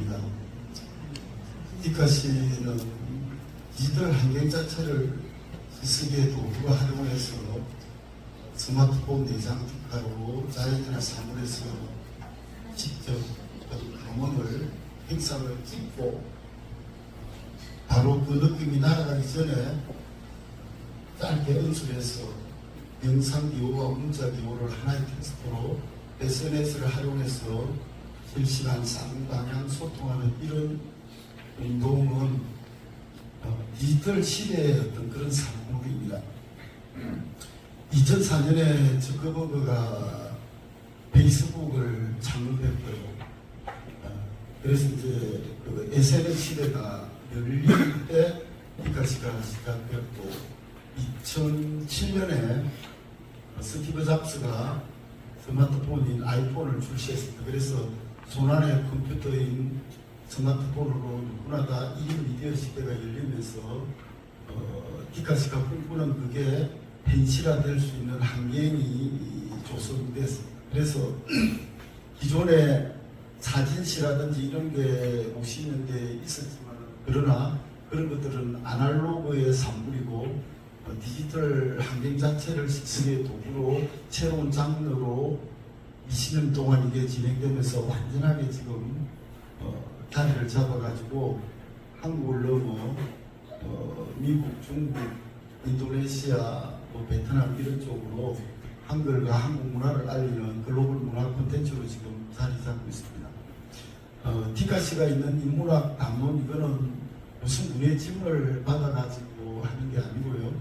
20주년이 됩니다. 디카시는 디지털 환경 자체를 스스기에 도구가 활용해서 스마트폰 내장 특화로 자연이나 사물에서 직접 감언을 행사를 찍고 바로 그 느낌이 날아가기 전에 짧게 연출해서 영상 기호와 문자 기호를 하나의 텍스트로 SNS를 활용해서 실시간 쌍방향 소통하는 이런 운동은 어, 디지털 시대의 어떤 그런 산물입니다. 2004년에 저커버그가 페이스북을 창업했고요. 어, 그래서 이제 그 SNS 시대가 열릴 때 피카시가 시작되었고 2007년에 스티브 잡스가 스마트폰인 아이폰을 출시했습니다. 그래서 손안의 컴퓨터인 스마트폰으로 누구나 다 1인 미디어 시대가 열리면서 어, 디카시가 꿈꾸는 그게 현실화될 수 있는 환경이 조성됐습니다. 그래서 기존에 사진시라든지 이런 게 50년대에 있었지만 그러나 그런 것들은 아날로그의 산물이고 어, 디지털 환경 자체를 스스로의 도구로 새로운 장르로 20년 동안 이게 진행되면서 완전하게 지금 어, 자리를 잡아가지고 한국을 넘어 어, 미국, 중국, 인도네시아, 뭐 베트남 이런 쪽으로 한글과 한국 문화를 알리는 글로벌 문화 콘텐츠로 지금 자리 잡고 있습니다. 어, 디카시가 있는 인문학 담론 이거는 무슨 문의 지문을 받아가지고 하는 게 아니고요.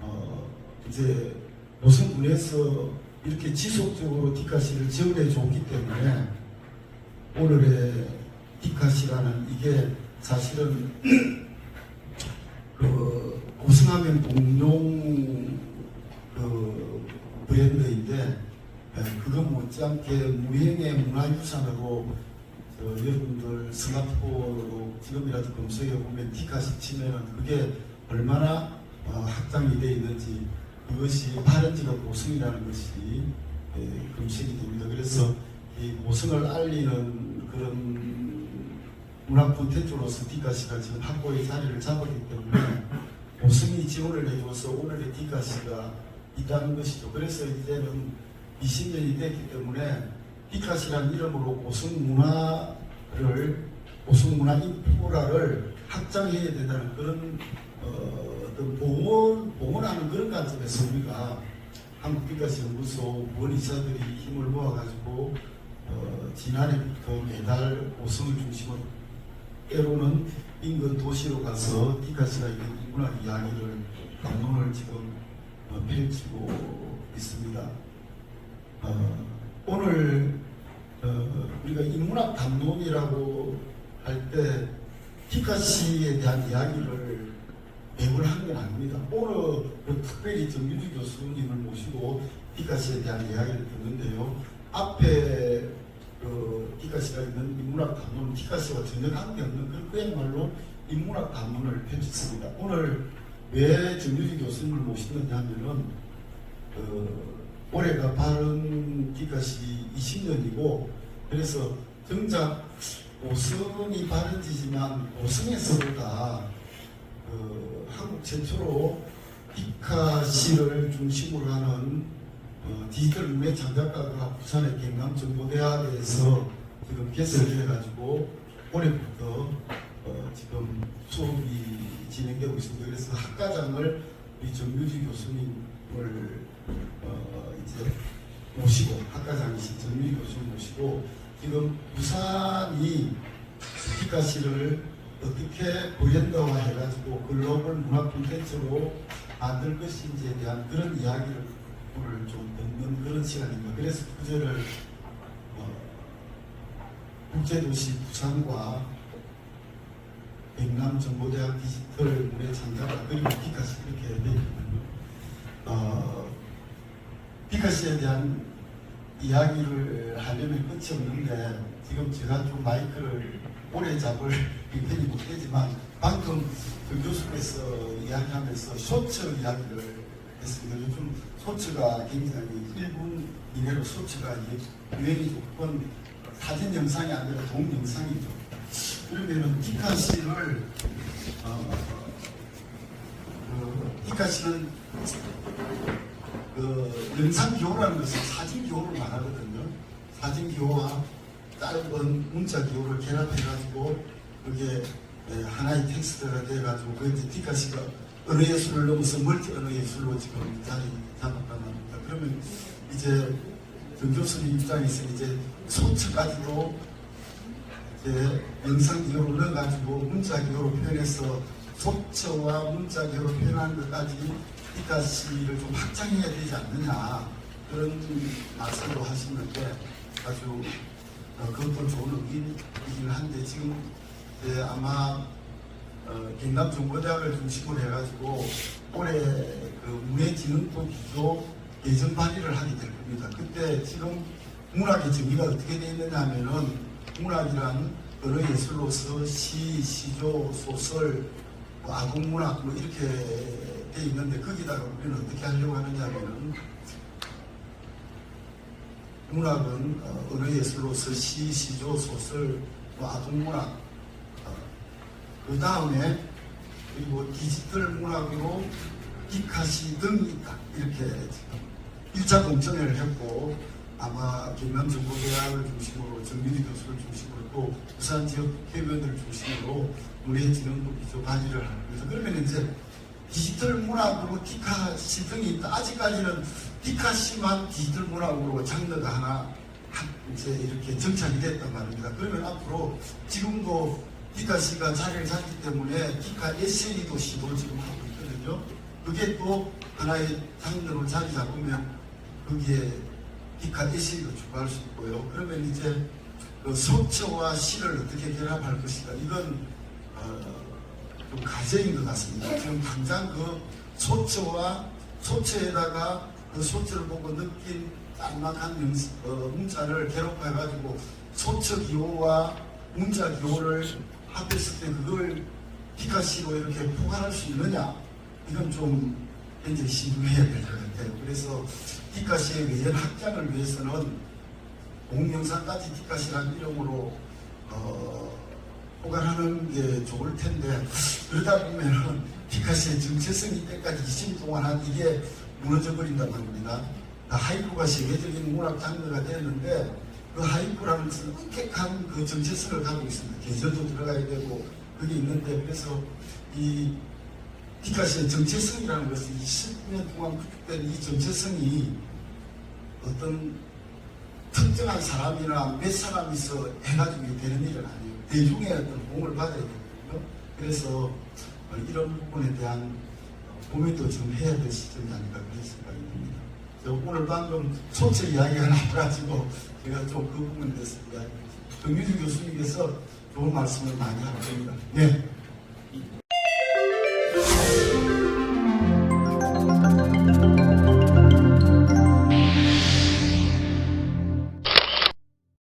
어, 이제 무슨 문에서 이렇게 지속적으로 디카시를 지원해 줬기 때문에 오늘의 디카시라는 이게 사실은 그 고승하면 공룡 그 브랜드인데 예, 그거 못지않게 무형의 문화유산으로 저 여러분들 스마트폰으로 지금이라도 검색해 보면 디카시 치면은 그게 얼마나 어, 확장이 되어 있는지 그것이 파란지가 고승이라는 것이 예, 검색이 됩니다. 그래서 이 고승을 알리는 그런 문화 콘텐츠로서 디카시가 지금 확고의 자리를 잡았기 때문에 고승이 지원을 해줘서 오늘의 디카시가 있다는 것이죠. 그래서 이제는 20년이 됐기 때문에 디카시라는 이름으로 고승 문화를 고승 문화 인프라를 확장해야 된다는 그런 어, 어떤 봉헌 봉헌하는 그런 관점에서 우리가 한국 디카시 연구소 원의사들이 힘을 모아가지고 어, 지난해부터 매달 고승을 중심으로 때로는 인근 도시로 가서 디카시가 있는 문화 이야기를 방문을 지금 어, 펼치고 있습니다. 어, 오늘 어, 우리가 인문학 담론이라고 할때 디카시에 대한 이야기를 매번 하는 건 아닙니다. 오늘 그 특별히 정유주 교수님을 모시고 디카시에 대한 이야기를 듣는데요. 앞에 그 디카시가 있는 인문학 담론, 디카시와 전혀 관계없는 그런 그야말로 인문학 담론을 펼쳤습니다. 오늘 왜 정유주 교수님을 모시느냐 하면은 그 올해가 바른 디카시 20년이고 그래서 정작 오승이 바른지지만 오승에서보다 그 한국 최초로 디카시를 중심으로 하는 어, 디지털 문예 창작가가 부산의 경남정보대학에서 지금 개설해 가지고 올해부터 어, 지금 수업이 진행되고 있습니다. 그래서 학과장을 우리 정유지 교수님을 어, 이제 모시고 학과장이신 정유지 교수님 모시고 지금 부산이 디카시를 어떻게 브랜드화 해가지고 글로벌 문화 콘텐츠로 만들 것인지에 대한 그런 이야기를 좀 듣는 그런 시간입니다. 그래서 부제를 어, 국제도시 부산과 경남정보대학 디지털 문예창작가 그리고 디카시 이렇게 되어 있거든요. 어, 디카시에 대한 이야기를 하려면 끝이 없는데 지금 제가 좀 마이크를 오래 잡을 형편이 못 되지만 방금 그 교수께서 이야기하면서 쇼츠 이야기를 했습니다. 요즘 쇼츠가 굉장히 1분 이내로 쇼츠가 유행이 조건 사진 영상이 아니라 동영상이죠. 그러면은 티카 씨를 어, 그 티카 씨는 그 영상 기호라는 것은 사진 기호를 말하거든요. 사진 기호와 짧은 문자 기호를 결합해가지고 그게 예, 하나의 텍스트가 돼가지고 그 이제 티카 씨가 언어 예술을 넘어서 멀티 언어 예술로 지금 자리 잡았단 말입니다. 그러면 이제 정 교수님 입장에서 이제 소처까지도 이제 영상 기호를 넣어가지고 문자 기호로 표현해서 소처와 문자 기호로 표현하는 것까지 씨를 좀 확장해야 되지 않느냐 그런 말씀도 하시는데 아주 어, 그것도 좋은 의견이긴 한데 지금 이제 아마 어, 경남 정보대학을 중심으로 해가지고 올해 그 문해진흥법 기조 개정 발의를 하게 될 겁니다. 그때 지금 문학의 정의가 어떻게 되어 있느냐 하면은 문학이란 언어 예술로서 시, 시조, 소설, 뭐 아동문학 뭐 이렇게 돼 있는데 거기다가 우리는 어떻게 하려고 하느냐 하면은 문학은 어, 언어 예술로서 시, 시조, 소설, 뭐 아동문학 그 다음에 그리고 디지털 문학으로 디카시 등이 있다 이렇게 지금 1차 공청회를 했고 아마 경남정보대학을 중심으로 정민희 교수를 중심으로 또 부산 지역 회원들을 중심으로 문해진흥부 기조 발의를 하는 거죠. 그러면 이제 디지털 문학으로 디카시 등이 있다. 아직까지는 디카시만 디지털 문학으로 장르가 하나 한- 이제 이렇게 정착이 됐단 말입니다. 그러면 앞으로 지금도 디카시가 자리를 잡기 때문에 디카 에세이도 시도 지금 하고 있거든요. 그게 또 하나의 장르로 자리 잡으면 거기에 디카 에세이도 추가할 수 있고요. 그러면 이제 그 소처와 시를 어떻게 결합할 것인가 이건 어, 좀 과제인 것 같습니다. 지금 당장 그 소처와 소처에다가 그 소처를 보고 느낀 짤막한 명, 어, 문자를 결합해가지고 소처 기호와 문자 기호를 합했을 때 그걸 피카시로 이렇게 포괄할 수 있느냐 이건 좀 현재 신중해야 될 것 같아요. 그래서 피카시의 외연 확장을 위해서는 공영상까지 피카시라는 이름으로 어, 포괄하는 게 좋을 텐데 그러다 보면은 피카시의 정체성이 때까지 20년 동안 한 이게 무너져 버린단 말입니다. 하이쿠가 세계적인 문학 장르가 되었는데 그 하이쿠라는 것은 엄격한 그 정체성을 가지고 있습니다. 계절도 들어가야 되고 그게 있는데 그래서 이 피카시의 정체성이라는 것은 20년 동안 구축된 이 정체성이 어떤 특정한 사람이나 몇 사람이서 해가지고 되는 일은 아니에요. 대중의 어떤 공을 받아야 되거든요. 그래서 어, 이런 부분에 대한 어, 고민도 좀 해야 될 시점이 아닌가 그런 생각이 듭니다. 저 오늘 방금 소체 이야기가 나와가지고 제가 좀 그 부분에 대해서 이야기 정유주 교수님께서 좋은 말씀을 많이 하고 있습니다. 네.